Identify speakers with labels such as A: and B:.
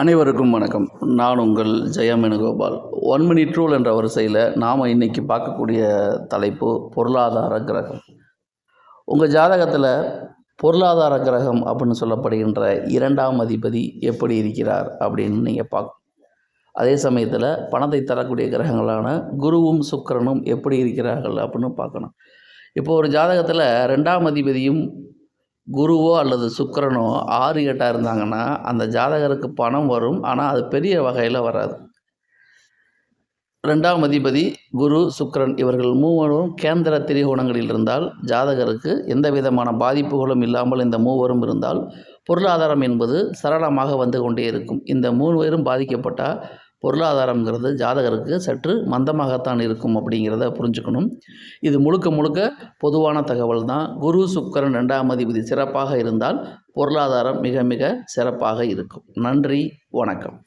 A: அனைவருக்கும் வணக்கம். நான் உங்கள் Jayam Venugopal one minute rule என்ற வரிசையில் நாம் இன்னைக்கு பார்க்கக்கூடிய தலைப்பு பொருளாதார கிரகம். உங்கள் ஜாதகத்தில் பொருளாதார கிரகம் அப்படின்னு சொல்லப்படுகின்ற இரண்டாம் அதிபதி எப்படி இருக்கிறார் அப்படின்னு நீங்கள் பார்க்கணும். அதே சமயத்தில் பணத்தை தரக்கூடிய கிரகங்களான குருவும் சுக்கரனும் எப்படி இருக்கிறார்கள் அப்படின்னு பார்க்கணும். இப்போ ஒரு ஜாதகத்தில் ரெண்டாம் அதிபதியும் குருவோ அல்லது சுக்கரனோ ஆறு எட்டாக இருந்தாங்கன்னா அந்த ஜாதகருக்கு பணம் வரும். ஆனால் அது பெரிய வகையில் வராது. ரெண்டாம் அதிபதி குரு சுக்கரன் இவர்கள் மூவரும் கேந்திர திரிகோணங்களில் இருந்தால் ஜாதகருக்கு எந்த விதமான பாதிப்புகளும் இல்லாமல் இந்த மூவரும் இருந்தால் பொருளாதாரம் என்பது சரளமாக வந்து கொண்டே இருக்கும். இந்த மூணு பேரும் பாதிக்கப்பட்டால் பொருளாதாரங்கிறது ஜாதகருக்கு சற்று மந்தமாகத்தான் இருக்கும் அப்படிங்கிறத புரிஞ்சுக்கணும். இது முழுக்க முழுக்க பொதுவான தகவல் தான் குரு சுக்கரன் ரெண்டாம் அதிபதி சிறப்பாக இருந்தால் பொருளாதாரம் மிக மிக சிறப்பாக இருக்கும். நன்றி வணக்கம்.